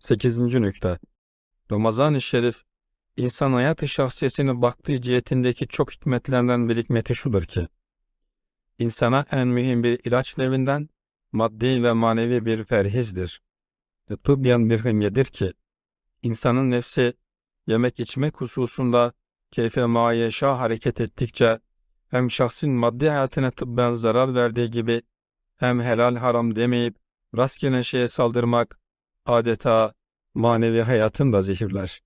8. nükte Ramazan-ı Şerif, insan hayat-ı şahsiyesine baktığı cihetindeki çok hikmetlerden bir hikmeti şudur ki, insana en mühim bir ilaç nevinden, maddi ve manevi bir perhizdir. Ve tıbben bir himyedir ki, insanın nefsi, yemek içmek hususunda keyfe mayeşa hareket ettikçe, hem şahsın maddi hayatına tıbben zarar verdiği gibi, hem helal haram demeyip, rastgele şeye saldırmak, adeta manevi hayatın da zehirler.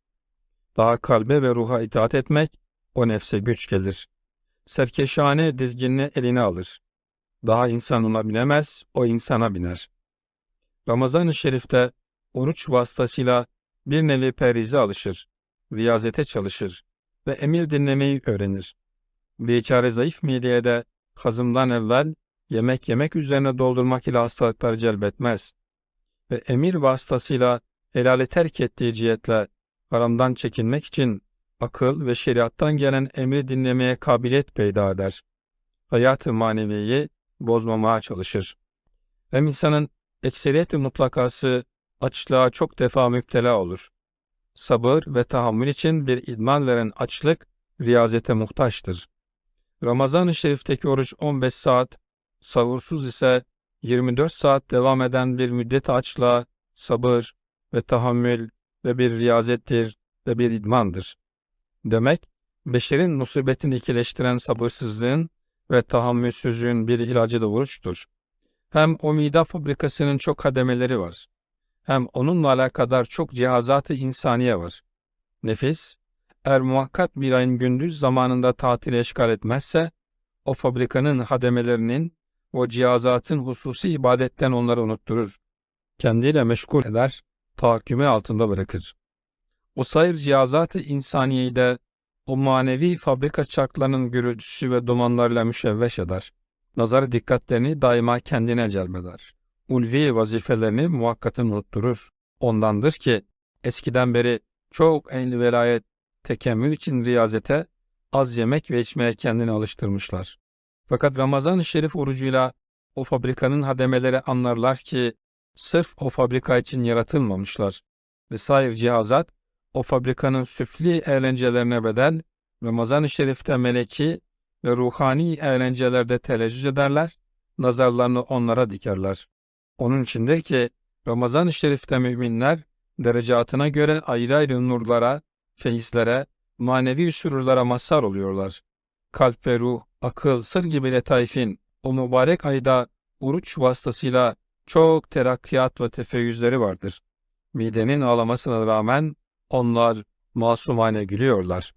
Daha kalbe ve ruha itaat etmek o nefse güç gelir. Serkeşane dizginini eline alır. Daha insan ona binemez, o insana biner. Ramazan-ı Şerif'te oruç vasıtasıyla bir nevi perize alışır, riyazete çalışır ve emir dinlemeyi öğrenir. Biçare zayıf mideye de hazımdan evvel yemek yemek üzerine doldurmak ile hastalıklar celbetmez ve emir vasıtasıyla helali terk ettiği cihetle haramdan çekinmek için akıl ve şeriattan gelen emri dinlemeye kabiliyet peyda eder. Hayat-ı maneviyi bozmamaya çalışır. Hem insanın ekseriyeti mutlakası açlığa çok defa müptela olur. Sabır ve tahammül için bir idman veren açlık riyazete muhtaçtır. Ramazan-ı Şerif'teki oruç 15 saat, sahursuz ise 24 saat devam eden bir müddet açlığa sabır ve tahammül ve bir riyazettir ve bir idmandır. Demek, beşerin musibetini ikileştiren sabırsızlığın ve tahammülsüzlüğün bir ilacı da oruçtur. Hem o mide fabrikasının çok kademeleri var. Hem onunla alakadar çok cihazatı insaniye var. Nefis, eğer muhakkak bir ayın gündüz zamanında tatile eşgal etmezse, o fabrikanın hademelerinin, o cihazatın hususi ibadetten onları unutturur. Kendiyle meşgul eder, tahakkümü altında bırakır. O sayır cihazat-ı insaniyeyi de o manevi fabrika çarklarının gürültüsü ve dumanlarıyla müşevveş eder. Nazar dikkatlerini daima kendine celbeder. Ulvi vazifelerini muhakkatın unutturur. Ondandır ki eskiden beri çok enli velayet, tekemmül için riyazete, az yemek ve içmeye kendini alıştırmışlar. Fakat Ramazan-ı Şerif orucuyla o fabrikanın hademeleri anlarlar ki sırf o fabrika için yaratılmamışlar. Vesaire cihazat o fabrikanın süfli eğlencelerine bedel, Ramazan-ı Şerif'te meleki ve ruhani eğlencelerde teleccüz ederler, nazarlarını onlara dikerler. Onun içindir ki Ramazan-ı Şerif'te müminler derecatına göre ayrı ayrı nurlara, feyizlere, manevi sürurlara mazhar oluyorlar. Kalp ve ruh, akıl, sır gibi letaifin o mübarek ayda oruç vasıtasıyla çok terakkiyat ve tefeyyüzleri vardır. Midenin ağlamasına rağmen onlar masumane gülüyorlar.